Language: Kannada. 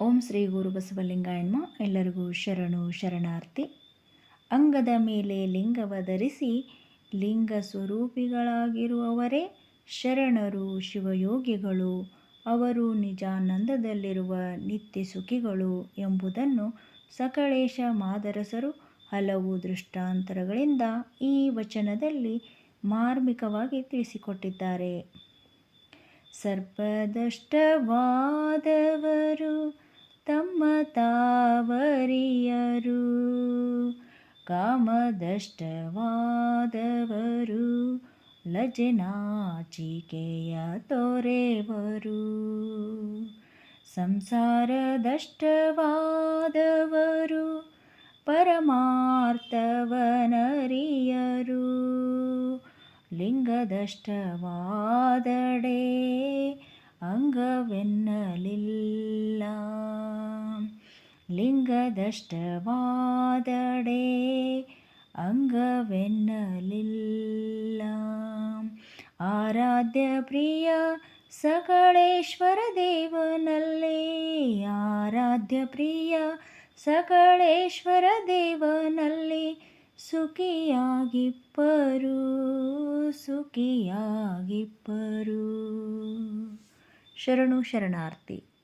ಓಂ ಶ್ರೀ ಗುರು ಬಸವಲಿಂಗಾಯನ್ಮ ಎಲ್ಲರಿಗೂ ಶರಣು ಶರಣಾರ್ಥಿ. ಅಂಗದ ಮೇಲೆ ಲಿಂಗವ ಧರಿಸಿ ಲಿಂಗ ಸ್ವರೂಪಿಗಳಾಗಿರುವವರೇ, ಶರಣರು, ಶಿವಯೋಗಿಗಳು, ಅವರು ನಿಜಾನಂದದಲ್ಲಿರುವ ನಿತ್ಯ ಸುಖಿಗಳು ಎಂಬುದನ್ನು ಸಕಳೇಶ ಮಾದರಸರು ಹಲವು ದೃಷ್ಟಾಂತರಗಳಿಂದ ಈ ವಚನದಲ್ಲಿ ಮಾರ್ಮಿಕವಾಗಿ ತಿಳಿಸಿಕೊಟ್ಟಿದ್ದಾರೆ. ಸರ್ಪದಷ್ಟವಾದವರು ತಮ್ಮ ತಾವರಿಯರು ಕಾಮದಷ್ಟವಾದವರು ಲಜನಾಚಿಕೆಯ ತೊರೆವರು. ಸಂಸಾರದಷ್ಟವಾದವರು ಪರಮಾರ್ಥವನರಿಯರು ಲಿಂಗದಷ್ಟವಾದಡೆ ಲಿಂಗದಷ್ಟವಾದಡೆ ಅಂಗವೆನ್ನಲಿಲ್ಲ. ಆರಾಧ್ಯ ಪ್ರಿಯ ಸಕಳೇಶ್ವರ ದೇವನಲ್ಲೇ ಆರಾಧ್ಯ ಪ್ರಿಯ ಸಕಳೇಶ್ವರ ದೇವನಲ್ಲಿ ಸುಖಿಯಾಗಿಪ್ಪರು ಸುಖಿಯಾಗಿಪ್ಪರು. ಶರಣು ಶರಣಾರ್ಥಿ